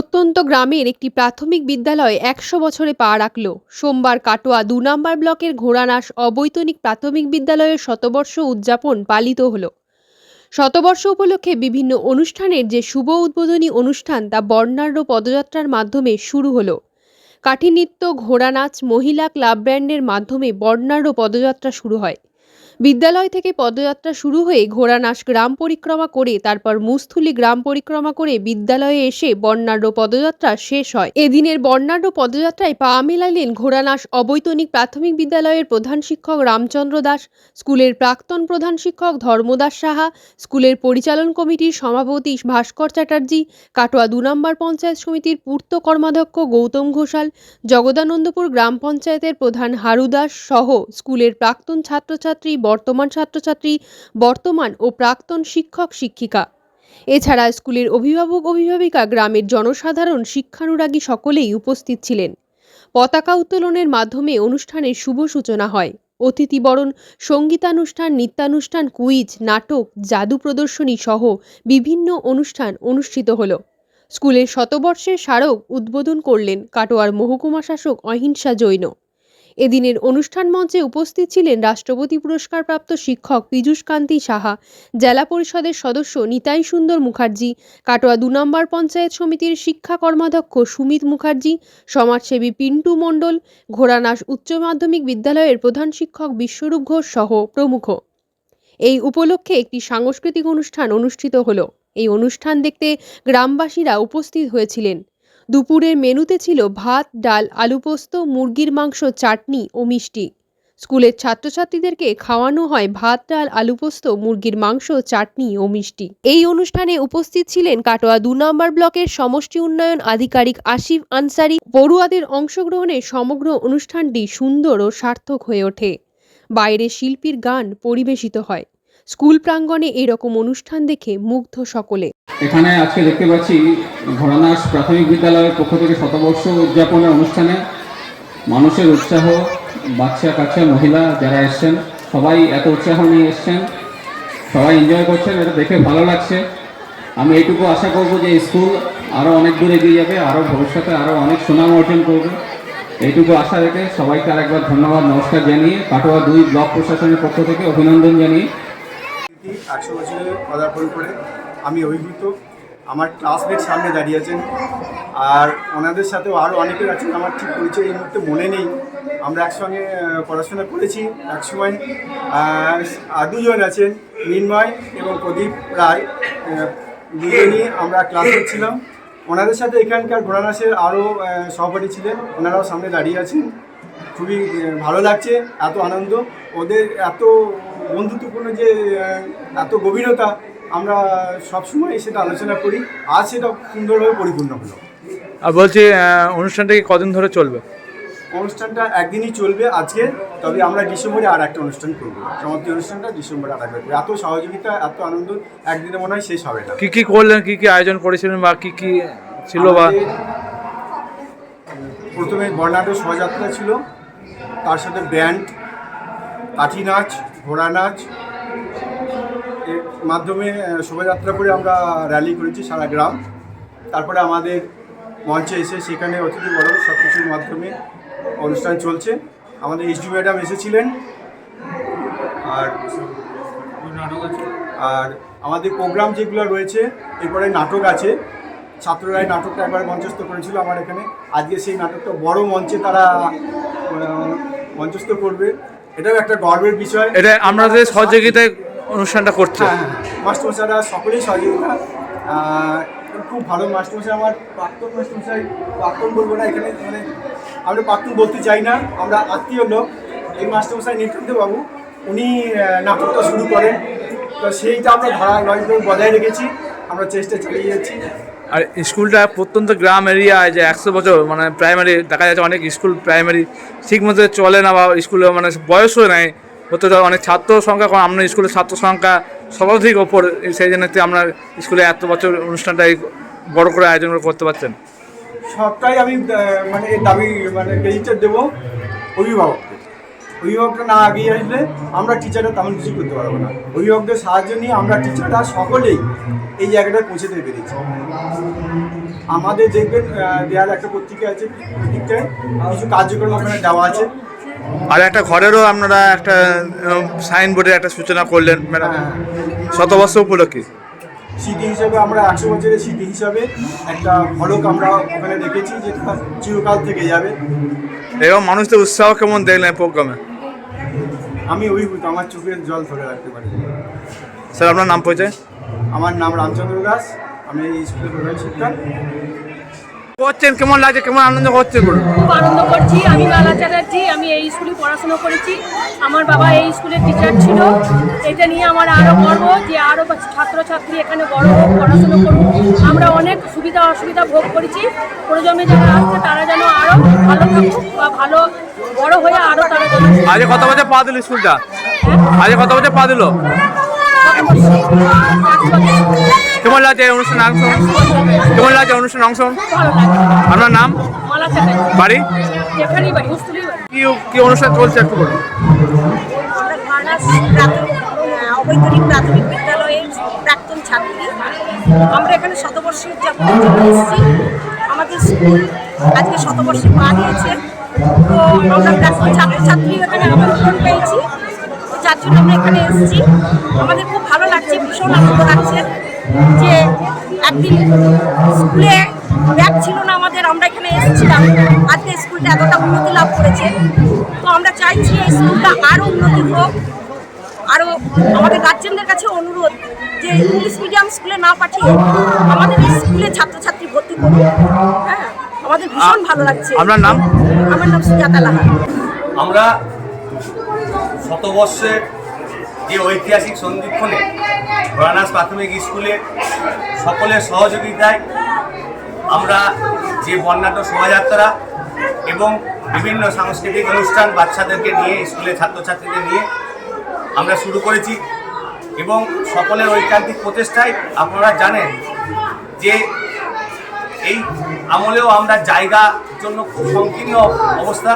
প্রত্যন্ত গ্রামের একটি প্রাথমিক বিদ্যালয় একশো বছরে পা রাখল। সোমবার কাটোয়া দু নম্বর ব্লকের ঘোড়ানাস অবৈতনিক প্রাথমিক বিদ্যালয়ের শতবর্ষ উদযাপন পালিত হল। শতবর্ষ উপলক্ষে বিভিন্ন অনুষ্ঠানের যে শুভ উদ্বোধনী অনুষ্ঠান তা বর্ণাঢ্য পদযাত্রার মাধ্যমে শুরু হলো। কাঠি নৃত্য ঘোড়া মহিলা ক্লাব ব্যান্ডের মাধ্যমে বর্ণাঢ্য পদযাত্রা শুরু হয়। বিদ্যালয় থেকে পদযাত্রা শুরু হয়ে ঘোড়ানাস গ্রাম পরিক্রমা করে, তারপর মুস্থুলি গ্রাম পরিক্রমা করে বিদ্যালয়ে এসে বর্ণাঢ্য পদযাত্রা শেষ হয়। এদিনের বর্ণাঢ্য পদযাত্রায় পা মেলালেন ঘোড়ানাস অবৈতনিক প্রাথমিক বিদ্যালয়ের প্রধান শিক্ষক রামচন্দ্র দাস, স্কুলের প্রাক্তন প্রধান শিক্ষক ধর্মদাস সাহা, স্কুলের পরিচালন কমিটির সভাপতি ভাস্কর চ্যাটার্জি, কাটোয়া দু নম্বর পঞ্চায়েত সমিতির পূর্ত কর্মাধ্যক্ষ গৌতম ঘোষাল, জগদানন্দপুর গ্রাম পঞ্চায়েতের প্রধান হারু দাস সহ স্কুলের প্রাক্তন ছাত্রছাত্রী বর্তমান ছাত্রছাত্রী, বর্তমান ও প্রাক্তন শিক্ষক, শিক্ষিকা। এছাড়া স্কুলের অভিভাবক, অভিভাবিকা, গ্রামের জনসাধারণ, শিক্ষানুরাগী সকলেই উপস্থিত ছিলেন। পতাকা উত্তোলনের মাধ্যমে অনুষ্ঠানের শুভ সূচনা হয়। অতিথিবরণ সঙ্গীতানুষ্ঠান, নৃত্যানুষ্ঠান, কুইজ, নাটক, জাদু প্রদর্শনী সহ বিভিন্ন অনুষ্ঠান অনুষ্ঠিত হলো। স্কুলের শতবর্ষের স্মারক উদ্বোধন করলেন কাটোয়ার মহকুমা শাসক অহিংসা জৈন। এদিনের অনুষ্ঠান মঞ্চে উপস্থিত ছিলেন রাষ্ট্রপতি পুরস্কারপ্রাপ্ত শিক্ষক পীযূষ কান্তি সাহা, জেলা পরিষদের সদস্য নিতাই সুন্দর মুখার্জি, কাটোয়া দু নম্বর পঞ্চায়েত সমিতির শিক্ষা কর্মাধ্যক্ষ সুমিত মুখার্জি, সমাজসেবী পিন্টু মণ্ডল ঘোড়ানাস উচ্চ মাধ্যমিক বিদ্যালয়ের প্রধান শিক্ষক বিশ্বরূপ ঘোষ সহ প্রমুখ। এই উপলক্ষে একটি সাংস্কৃতিক অনুষ্ঠান অনুষ্ঠিত হলো। এই অনুষ্ঠান দেখতে গ্রামবাসীরা উপস্থিত হয়েছিলেন। দুপুরের মেনুতে ছিল ভাত, ডাল, আলু পোস্ত, মুরগির মাংস, চাটনি ও মিষ্টি। স্কুলের ছাত্রছাত্রীদেরকে খাওয়ানো হয় ভাত, ডাল, আলু পোস্ত, মুরগির মাংস, চাটনি ও মিষ্টি। এই অনুষ্ঠানে উপস্থিত ছিলেন কাটোয়া দু নম্বর ব্লকের সমষ্টি উন্নয়ন আধিকারিক আসিফ আনসারি। পড়ুয়াদের অংশগ্রহণে সমগ্র অনুষ্ঠানটি সুন্দর ও সার্থক হয়ে ওঠে। বাইরে শিল্পীর গান পরিবেশিত হয়। স্কুল প্রাঙ্গণে এরকম অনুষ্ঠান দেখে মুগ্ধ সকলে। এখানে আজকে দেখতে পাচ্ছি ঘোড়ানাস প্রাথমিক বিদ্যালয়ের পক্ষ থেকে শতবর্ষ উদযাপনের অনুষ্ঠানে মানুষের উৎসাহ, বাচ্চা কাচ্চা, মহিলা যারা এসছেন, সবাই এত উৎসাহ নিয়ে এসছেন, সবাই এনজয় করছেন, এটা দেখে ভালো লাগছে। আমি এইটুকু আশা করব যে স্কুল আরও অনেক দূর এগিয়ে যাবে আরও ভবিষ্যতে আরও অনেক সুনাম অর্জন করবে। এইটুকু আশা রেখে সবাইকে আরেকবার ধন্যবাদ, নমস্কার জানিয়ে কাটোয়া দুই ব্লক প্রশাসনের পক্ষ থেকে অভিনন্দন জানিয়ে বছরে পদার্পণ করে আমি অভিভূত। আমার ক্লাসমেট সামনে দাঁড়িয়ে আছেন। আর ওনাদের সাথেও আরও অনেকে আছেন আমার ঠিক পরিচয় এই মুহূর্তে মনে নেই। আমরা একসঙ্গে পড়াশোনা করেছি একসময়। দুজন আছেন, মিন্ময় এবং প্রদীপ রায়। দুজনই আমরা ক্লাস করছিলাম ওনাদের সাথে এখানকার ঘোড়ানাসের আরও সহপাঠী ছিলেন। ওনারাও সামনে দাঁড়িয়ে আছেন। খুবই ভালো লাগছে, এত আনন্দ। ওদের এত বন্ধুত্বপূর্ণ যে এত গভীরতা আমরা সবসময় সেটা আলোচনা করি। আজ সেটা সুন্দরভাবে পরিপূর্ণ হলো। আর বলছি অনুষ্ঠানটা কি কদিন ধরে চলবে? অনুষ্ঠানটা একদিনই চলবে আজকে তবে আমরা ডিসেম্বরে আর একটা অনুষ্ঠান করব। সমাপ্তি অনুষ্ঠানটা ডিসেম্বরে আর একটা করব। এত সহযোগিতা এত আনন্দ একদিনে মনে হয় শেষ হবে না। কি কি করলেন কি কি আয়োজন করেছিলেন বা কি কি ছিল বা? প্রথমে বর্ণাঢ্য শোভাযাত্রা ছিল তার সাথে ব্যান্ড কাঠি নাচ ঘোড়া নাচ এর মাধ্যমে শোভাযাত্রা করে আমরা র্যালি করেছি সারা গ্রাম। তারপরে আমাদের মঞ্চে এসে সেখানে অতিথি বড় সব কিছুর মাধ্যমে অনুষ্ঠান চলছে। আমাদের এইচডি ম্যাডাম এসেছিলেন। আর আর আমাদের প্রোগ্রাম যেগুলো রয়েছে, এরপরে নাটক আছে। ছাত্ররাই নাটকটা একবার মঞ্চস্থ করেছিল আমার এখানে। আজকে সেই নাটকটা বড় মঞ্চে তারা মঞ্চস্থ করবে। এটাও একটা গর্বের বিষয়। এটা আপনাদের সহযোগিতায় অনুষ্ঠানটা করছে হ্যাঁ হ্যাঁ মাস্টারমশাইরা সকলেই সহযোগিতা। খুব ভালো মাস্টারমশাই আমার প্রাক্তন মাস্টারমশাই প্রাক্তন বলব না এখানে মানে আমরা প্রাক্তন বলতে চাই না আমরা আত্মীয় লোক। এই মাস্টারমশাই নীলকান্ত বাবু উনি নাটকটা শুরু করেন। তো সেইটা আমরা ধারাবাহিকভাবে বজায় রেখেছি আমরা চেষ্টা চালিয়ে যাচ্ছি। আর স্কুলটা প্রত্যন্ত গ্রাম এরিয়ায় যে একশো বছর মানে প্রাইমারি দেখা যাচ্ছে অনেক স্কুল প্রাইমারি ঠিক মতো চলে না বা স্কুলে মানে বয়সও নেই। হতে তো অনেক ছাত্র সংখ্যা কম আপনার স্কুলের ছাত্র সংখ্যা সর্বাধিক ওপর, সেই জন্য আপনার স্কুলে এত বছর অনুষ্ঠানটা বড় করে আয়োজন করতে পারছেন। সবটাই আমি মানে দাবি মানে ক্রেডিটটা দেবো অভিভাবককে অভিভাবকটা না এগিয়ে আসলে আমরা টিচাররা তেমন কিছু করতে পারব না। অভিভাবকদের সাহায্য নিয়ে আমরা টিচাররা সকলেই এই জায়গাটায় পৌঁছতে পেরেছি। আমাদের দেখবেন দেয়াল একটা পত্রিকা আছে দিকটায় কিছু কার্যক্রম ওখানে দেওয়া আছে। আর একটা ঘরেরও আপনারা একটা সাইনবোর্ডের একটা সূচনা করলেন ম্যাডাম হ্যাঁ। শতবর্ষ উপলক্ষে। স্মৃতি হিসাবে আমরা একশো বছরের স্মৃতি হিসাবে একটা ফলক আমরা ওখানে রেখেছি যেটা চিরকাল থেকে যাবে। এবং মানুষদের উৎসাহ কেমন দেখলেন প্রোগ্রামে? আমি অভিভূত আমার চোখের জল ধরে রাখতে পারি। স্যার আপনার নাম পরিচয়? আমার নাম রামচন্দ্র দাস আমি স্কুলের প্রধান শিক্ষক। করছেন কেমন লাগছে কেমন আনন্দ করছেন বলুন। খুব আনন্দ করছি আমি মালা চ্যাটার্জি আমি এই স্কুলে পড়াশোনা করেছি। আমার বাবা এই স্কুলের টিচার ছিল। এটা নিয়ে আমার আরও গর্ব যে আরও ছাত্রছাত্রী এখানে বড় হোক পড়াশোনা করুক। আমরা অনেক সুবিধা অসুবিধা ভোগ করেছি। প্রজন্মে যারা আসছে তারা যেন আরও ভালো থাকুক বা ভালো বড় হয়ে আরও তারা যেন আজ কত পা দিল স্কুলটা? আজ কত বছর পা দিল? কেমন লাগছে অনুষ্ঠানে অংশ। কেমন লাগছে অনুষ্ঠানে অংশ। ভালো আপনার নাম? বাড়ি? কি কি অনুষ্ঠান চলছে একটু বলুন। প্রাথমিক আমরা এখানে আমাদের স্কুল শতবর্ষে আমরা পেয়েছি এখানে আমাদের খুব ভালো লাগছে, ভীষণ আনন্দ লাগছে। যে একদিন স্কুলে ব্যাগ ছিল না আমাদের আমরা এখানে এসেছিলাম। আজকে স্কুলটা এতটা উন্নতি লাভ করেছে। তো আমরা চাইছি এই স্কুলটা আরও উন্নতি হোক। আরও আমাদের গার্জেনদের কাছে অনুরোধ যে ইংলিশ মিডিয়াম স্কুলে না পাঠিয়ে আমাদের এই স্কুলে ছাত্রছাত্রী ভর্তি করুন। হ্যাঁ আমাদের ভীষণ ভালো লাগছে। আপনার নাম? আমার নাম সুজাতা লাহা। আমরা শতবর্ষের যে ঐতিহাসিক সন্ধিক্ষণে ভোলানাস প্রাথমিক স্কুলে সকলের সহযোগিতায় আমরা যে বর্ণাঢ্য শোভাযাত্রা এবং বিভিন্ন সাংস্কৃতিক অনুষ্ঠান বাচ্চাদেরকে নিয়ে, স্কুলের ছাত্রছাত্রীদের নিয়ে আমরা শুরু করেছি এবং সকলের ঐকান্তিক প্রচেষ্টায় আপনারা জানেন যে এই আমলেও আমরা জায়গা জন্য খুব সংকীর্ণ অবস্থা।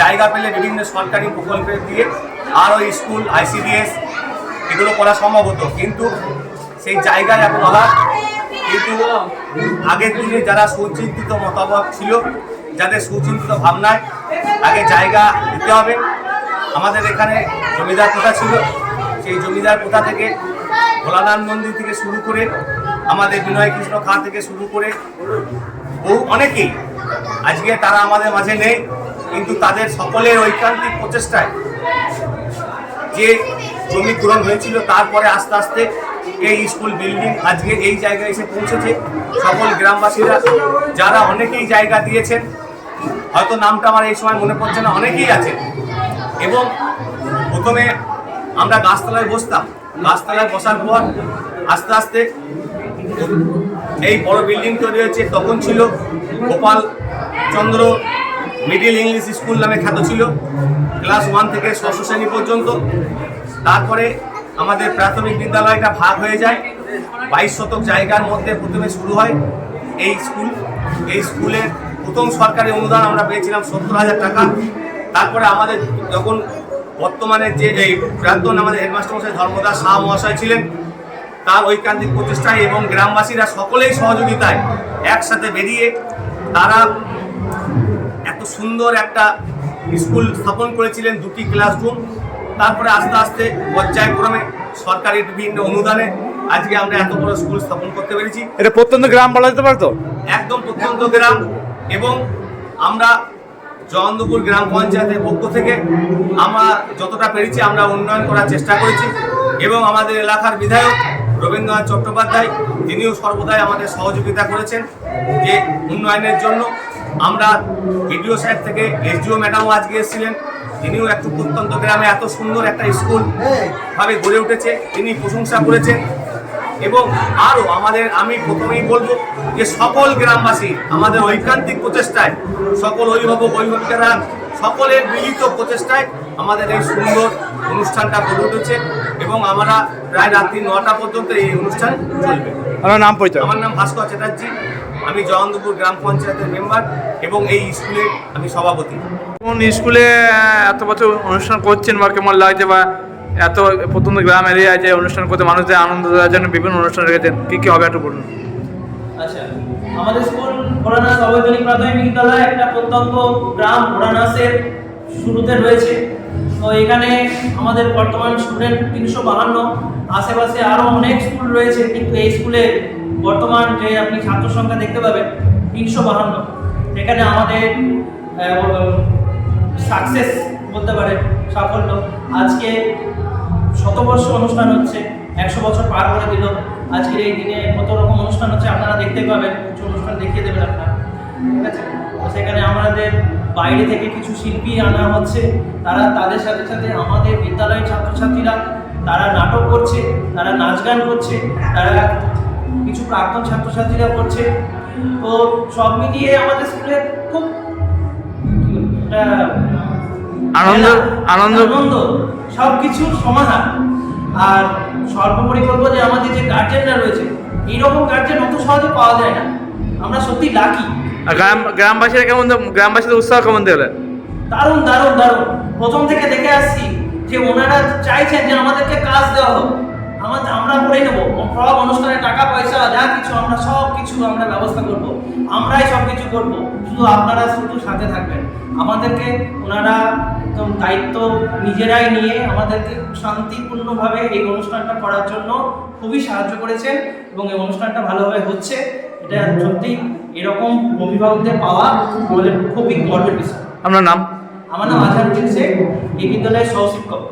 জায়গা পেলে বিভিন্ন সরকারি প্রকল্পে দিয়ে আরও স্কুল, আইসিডিএস এগুলো করা সম্ভব হতো। কিন্তু সেই জায়গায় এখন অভাব কিন্তু আগের দিনে যারা সুচিন্তিত মতামত ছিল, যাদের সুচিন্তিত ভাবনায় আগে জায়গা দিতে হবে, আমাদের এখানে জমিদার প্রথা ছিল। সেই জমিদার প্রথা থেকে ভোলানাথ মন্দির থেকে শুরু করে আমাদের বিনয় কৃষ্ণ খাঁ থেকে শুরু করে বহু অনেকেই আজকে তারা আমাদের মাঝে নেই, কিন্তু তাদের সকলের ঐকান্তিক প্রচেষ্টায় যে জমি পূরণ হয়েছিল, তারপরে আস্তে আস্তে এই স্কুল বিল্ডিং আজকে এই জায়গায় এসে পৌঁছেছে। সকল গ্রামবাসীরা, যারা অনেকেই জায়গা দিয়েছেন, হয়তো নামটা আমার এই সময় মনে পড়ছে না, অনেকেই আছেন। এবং প্রথমে আমরা গাছতলায় বসতাম। গাছতলায় বসার পর আস্তে আস্তে এই বড় বিল্ডিং তৈরি হয়েছে। তখন ছিল Gopal Chandra middle English school নামে খ্যাত ছিল। ক্লাস ওয়ান থেকে ষষ্ঠ শ্রেণি পর্যন্ত। তারপরে আমাদের প্রাথমিক বিদ্যালয়টা ভাগ হয়ে যায়। বাইশ শতক জায়গার মধ্যে প্রথমে শুরু হয় এই স্কুল। এই স্কুলের প্রথম সরকারি অনুদান আমরা পেয়েছিলাম সত্তর হাজার টাকা। তারপরে আমাদের যখন বর্তমানে যে এই প্রাক্তন আমাদের হেডমাস্টার মশাই ধর্মদাস শাহ মহাশয় ছিলেন, তার ঐকান্তিক প্রচেষ্টায় এবং গ্রামবাসীরা সকলেই সহযোগিতায় একসাথে বেরিয়ে তারা এত সুন্দর একটা স্কুল স্থাপন করেছিলেন দুটি ক্লাসরুম। তারপরে আস্তে আস্তে পর্যায়ক্রমে সরকারি বিভিন্ন অনুদানে আজকে আমরা এত বড় স্কুল স্থাপন করতে পেরেছি। এটা প্রত্যন্ত গ্রাম বলা যেতে পারতো? একদম প্রত্যন্ত গ্রাম এবং আমরা জয়ন্তপুর গ্রাম পঞ্চায়েতের পক্ষ থেকে আমরা যতটা পেরেছি আমরা উন্নয়ন করার চেষ্টা করেছি এবং আমাদের এলাকার বিধায়ক রবীন্দ্রনাথ চট্টোপাধ্যায় তিনিও সর্বদাই আমাদের সহযোগিতা করেছেন যে উন্নয়নের জন্য। আমরা বিডিও সাহেব থেকে এসডিও ম্যাডামও আজকে এসেছিলেন। তিনিও একটু প্রত্যন্ত গ্রামে এত সুন্দর একটা স্কুল ভাবে গড়ে উঠেছে তিনি প্রশংসা করেছেন। এবং আরও আমাদের আমি প্রথমেই বলব যে সকল গ্রামবাসী আমাদের ঐকান্তিক প্রচেষ্টায় সকল অভিভাবক অভিভাবিকারা সকলের মিলিত প্রচেষ্টায় আমাদের এই সুন্দর অনুষ্ঠানটা গড়ে উঠেছে এবং আমরা প্রায় রাত্রি নটা পর্যন্ত এই অনুষ্ঠান চলবে। আপনার নাম পরিচয়? আমার নাম ভাস্কর চ্যাটার্জি। আমি জয়ন্তপুর গ্রাম পঞ্চায়েতের মেম্বার এবং এই স্কুলের আমি সভাপতি। কোন স্কুলে এত বছর অনুষ্ঠান করছেন বা কেমন লাগছে বা এত প্রথম গ্রাম এরিয়ায় যে অনুষ্ঠান করতে মানুষদের আনন্দ দেওয়ার জন্য বিভিন্ন অনুষ্ঠান রেখেছেন কী কী হবে একটু বলুন। আচ্ছা আমাদের স্কুল ভোলানাথ অবৈতনিক প্রাথমিক বিদ্যালয় একটা প্রত্যন্ত গ্রাম ভোলানাথের শুরুতে রয়েছে। তো এখানে আমাদের বর্তমান স্টুডেন্ট তিনশো বাহান্ন আশেপাশে আরও অনেক স্কুল রয়েছে কিন্তু এই স্কুলে বর্তমান যে আপনি ছাত্র সংখ্যা দেখতে পাবেন, তিনশো বাহান্ন। এখানে আমাদের সাকসেস বলতে পারেন সাফল্য। আজকে শতবর্ষ অনুষ্ঠান হচ্ছে, একশো বছর পার করে দিল। আজকের এই দিনে কত রকম অনুষ্ঠান হচ্ছে আপনারা দেখতে পাবেন, কিছু অনুষ্ঠান দেখিয়ে দেবেন আপনারা। ঠিক আছে? সেখানে আমাদের বাইরে থেকে কিছু শিল্পী আনা হচ্ছে। তারা তাদের সাথে সাথে আমাদের বিদ্যালয়ের ছাত্রছাত্রীরা, তারা নাটক করছে, তারা নাচ গান করছে, তারা কিছু প্রাক্তন ছাত্রছাত্রীরা করছে। তো সব মিলিয়ে আমাদের স্কুলে খুব আনন্দ আনন্দ। আনন্দ সব কিছুর সমাধান। আর সর্বোপরি বলব যে আমাদের যে গার্জেনরা রয়েছে এইরকম গার্জেন অত সহজে পাওয়া যায় না। আমরা সত্যি লাকি আর গ্রাম গ্রামবাসীরা কেমন গ্রামবাসীদের উৎসাহ কেমন দেখলেন দারুণ দারুণ দারুণ। প্রথম থেকে দেখে আসছি যে ওনারা চাইছেন যে আমাদেরকে কাজ দেওয়া হোক। আমাদের আমরা করে নেব সব অনুষ্ঠানে টাকা পয়সা যা কিছু আমরা সব কিছু আমরা ব্যবস্থা করব। আমরাই সব কিছু করব। শুধু আপনারা শুধু সাথে থাকবেন। আমাদেরকে ওনারা একদম দায়িত্ব নিজেরাই নিয়ে আমাদেরকে শান্তিপূর্ণভাবে এই অনুষ্ঠানটা করার জন্য খুবই সাহায্য করেছেন এবং এই অনুষ্ঠানটা ভালোভাবে হচ্ছে। এটা সত্যি এরকম অভিভাবকদের পাওয়া আমাদের খুবই গর্বের বিষয়। আপনার নাম? আমার নাম আজহারুদ্দিন শেখ এই বিদ্যালয়ের সহশিক্ষক।